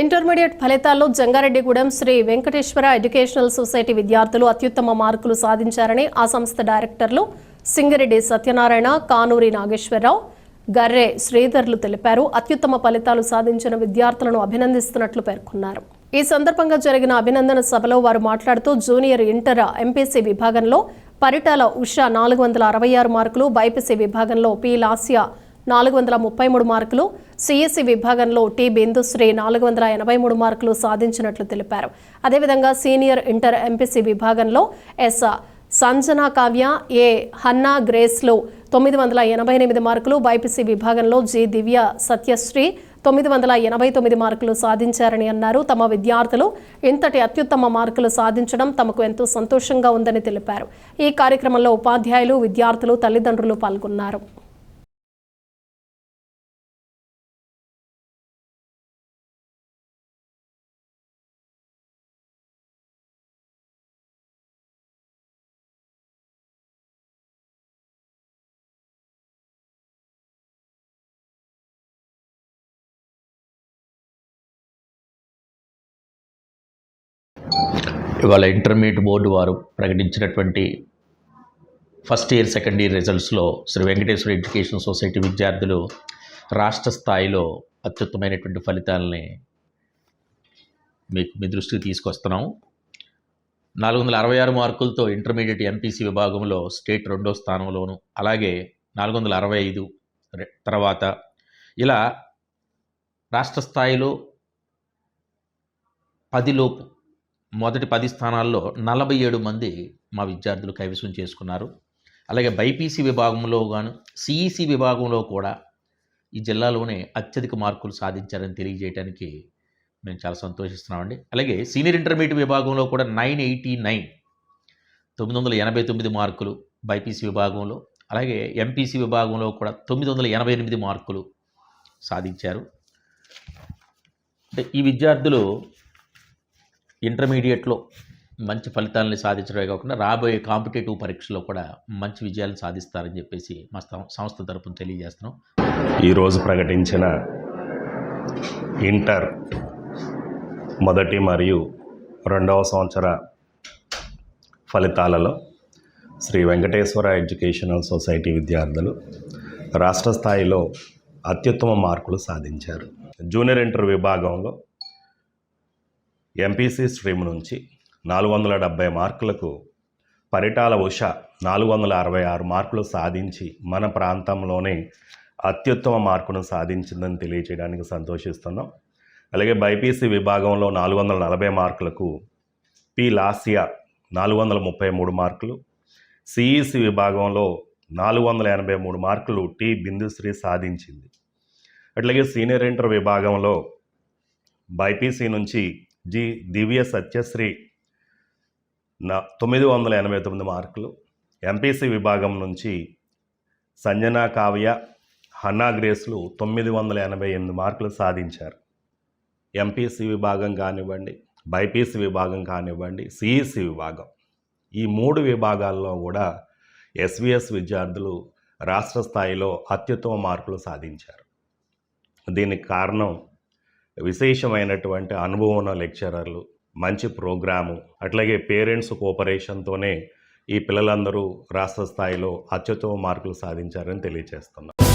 Intermediate ఫలితాల్లో Jangareddygudem Shri Venkateswara educational society విద్యార్థులు అత్యుత్తమ మార్కులు సాధించారని ఆ సంస్థ డైరెక్టర్లు సింగిరెడ్డి సత్యనారాయణ కానూరి నాగేశ్వరరావు గర్రె శ్రీధర్లు తెలిపారు. అత్యుత్తమ ఫలితాలు సాధించిన విద్యార్థులను అభినందిస్తున్నట్లు పేర్కొన్నారు. ఈ సందర్భంగా జరిగిన అభినందన సభలో వారు మాట్లాడుతూ జూనియర్ ఇంటర్ ఎంపీసీ విభాగంలో పరిటాల ఉష నాలుగు వందల అరవై ఆరు మార్కులు బైపీసీ విభాగంలో పి లాస్యా నాలుగు వందల ముప్పై మూడు మార్కులు సిఎస్సి విభాగంలో టి బిందుశ్రీ నాలుగు వందల ఎనభై మూడు మార్కులు సాధించినట్లు తెలిపారు. అదేవిధంగా సీనియర్ ఇంటర్ ఎంపీసీ విభాగంలో S Sanjana Kavya A Hannah గ్రేస్లో తొమ్మిది వందల ఎనభై ఎనిమిది మార్కులు బైపీసీ విభాగంలో జి దివ్య సత్యశ్రీ తొమ్మిది వందల ఎనభై తొమ్మిది మార్కులు సాధించారని అన్నారు. తమ విద్యార్థులు ఇంతటి అత్యుత్తమ మార్కులు సాధించడం తమకు ఎంతో సంతోషంగా ఉందని తెలిపారు. ఈ కార్యక్రమంలో ఉపాధ్యాయులు విద్యార్థులు తల్లిదండ్రులు పాల్గొన్నారు. ఇవాళ ఇంటర్మీడియట్ బోర్డు వారు ప్రకటించినటువంటి ఫస్ట్ ఇయర్ సెకండ్ ఇయర్ రిజల్ట్స్లో శ్రీ వెంకటేశ్వర ఎడ్యుకేషన్ సొసైటీ విద్యార్థులు రాష్ట్ర స్థాయిలో అత్యుత్తమైనటువంటి ఫలితాలని మీకు మీ దృష్టికి తీసుకొస్తున్నాం. నాలుగు వందల అరవై ఆరు మార్కులతో ఇంటర్మీడియట్ ఎంపీసీ విభాగంలో స్టేట్ రెండో స్థానంలోను అలాగే నాలుగు వందల అరవై ఐదు తర్వాత ఇలా రాష్ట్ర స్థాయిలో పదిలోపు మొదటి పది స్థానాల్లో నలభై ఏడు మంది మా విద్యార్థులు కైవసం చేసుకున్నారు. అలాగే బైపీసీ విభాగంలో గాను సిఈసి విభాగంలో కూడా ఈ జిల్లాలోనే అత్యధిక మార్కులు సాధించారని తెలియజేయడానికి మేము చాలా సంతోషిస్తున్నామండి. అలాగే సీనియర్ ఇంటర్మీడియట్ విభాగంలో కూడా నైన్ ఎయిటీ నైన్ తొమ్మిది వందల ఎనభై తొమ్మిది మార్కులు బైపీసీ విభాగంలో అలాగే ఎంపీసీ విభాగంలో కూడా తొమ్మిది వందల ఎనభై ఎనిమిది మార్కులు సాధించారు. అంటే ఈ విద్యార్థులు ఇంటర్మీడియట్లో మంచి ఫలితాలని సాధించడమే కాకుండా రాబోయే కాంపిటేటివ్ పరీక్షలో కూడా మంచి విజయాలు సాధిస్తారని చెప్పేసి మా సంస్థ తరపున తెలియజేస్తున్నాం. ఈరోజు ప్రకటించిన ఇంటర్ మొదటి మరియు రెండవ సంవత్సర ఫలితాలలో శ్రీ వెంకటేశ్వర ఎడ్యుకేషనల్ సొసైటీ విద్యార్థులు రాష్ట్ర స్థాయిలో అత్యుత్తమ మార్కులు సాధించారు. జూనియర్ ఇంటర్ విభాగంలో ఎంపీసీ స్ట్రీమ్ నుంచి నాలుగు వందల డెబ్బై మార్కులకు పరిటాల ఉష నాలుగు వందల అరవై ఆరు మార్కులు సాధించి మన ప్రాంతంలోనే అత్యుత్తమ మార్కును సాధించిందని తెలియచేయడానికి సంతోషిస్తున్నాం. అలాగే బైపీసీ విభాగంలో నాలుగు వందల నలభై మార్కులకు పి లాసియా నాలుగు వందల ముప్పై మూడు మార్కులు సిఈసి విభాగంలో నాలుగు వందల ఎనభై మూడు మార్కులు టి బిందుశ్రీ సాధించింది. అట్లాగే సీనియర్ ఇంటర్ విభాగంలో బైపీసీ నుంచి జి దివ్య సత్యశ్రీ. నా తొమ్మిది వందల ఎనభై తొమ్మిది మార్కులు. ఎంపీసీ విభాగం నుంచి సంజనా కావ్య హన్నా గ్రేస్లు తొమ్మిది వందల ఎనభై ఎనిమిది మార్కులు సాధించారు. ఎంపీసీ విభాగం కానివ్వండి బైపీసీ విభాగం కానివ్వండి సిఈసి విభాగం. ఈ మూడు విభాగాల్లో కూడా ఎస్విఎస్ విద్యార్థులు రాష్ట్ర స్థాయిలో అత్యుత్తమ మార్కులు సాధించారు. దీనికి కారణం విశేషమైనటువంటి అనుభవం ఉన్న లెక్చరర్లు మంచి ప్రోగ్రాము అట్లాగే పేరెంట్స్ కోఆపరేషన్తోనే ఈ పిల్లలందరూ రాష్ట్ర స్థాయిలో అత్యుత్తమ మార్కులు సాధించారని తెలియజేస్తున్నారు